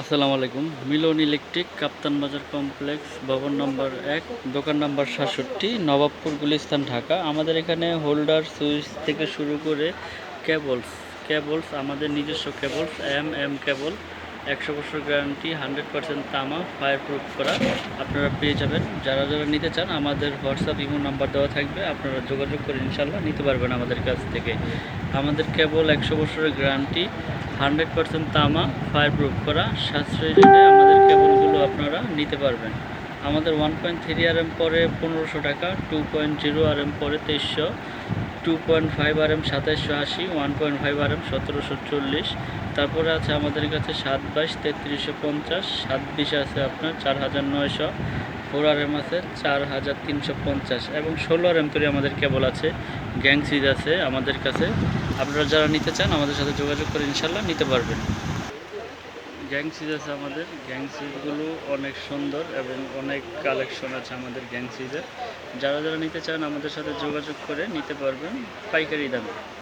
আসসালামু আলাইকুম। মিলন ইলেকট্রিক কাপ্তান বাজার কমপ্লেক্স, ভবন নম্বর এক, দোকান নম্বর সাতষট্টি, নবাবপুর গুলিস্তান, ঢাকা। আমাদের এখানে হোল্ডার সুইচ থেকে শুরু করে কেবলস কেবলস, আমাদের নিজস্ব কেবলস, এম এম কেবল, একশো বছর গ্যারান্টি, হান্ড্রেড পার্সেন্ট তামা ফায়ার প্রুফ করা। আপনারা পেয়ে যাবেন। যারা যারা নিতে চান, আমাদের হোয়াটসঅ্যাপ, ইমো নাম্বার দেওয়া থাকবে। আপনারা যোগাযোগ করে ইনশাল্লাহ নিতে পারবেন আমাদের কাছ থেকে। আমাদের কেবল একশো বছরের গ্যারান্টি। হান্ড্রেড পার্সেন্ট তামা ফায়ার প্রুফ করা, সাশ্রয়ী রেটে আমাদের কেবলগুলো আপনারা নিতে পারবেন। আমাদের one point three R M পরে পনেরোশো টাকা two point zero R M পরে তেইশশো two point five R M সাতাইশশো আশি one point five R M সতেরোশো চল্লিশ। তারপরে আছে আমাদের কাছে সাত বাইশ, তেত্রিশশো পঞ্চাশ, সাত বিশ আছে আপনার চার হাজার নয়শো ফোর আর এম আছে চার হাজার তিনশো পঞ্চাশ। এবং ষোলো আর এম তৈরি আমাদের কেবল আছে গ্যাং সিজ আছে আমাদের কাছে। আপনারা যারা নিতে চান, আমাদের সাথে যোগাযোগ করে ইনশাল্লাহ নিতে পারবেন। গ্যাং সিজ আছে আমাদের। গ্যাং সিজগুলো অনেক সুন্দর এবং অনেক কালেকশন আছে আমাদের গ্যাং সিজের যারা যারা নিতে চান, আমাদের সাথে যোগাযোগ করে নিতে পারবেন পাইকারি দামে।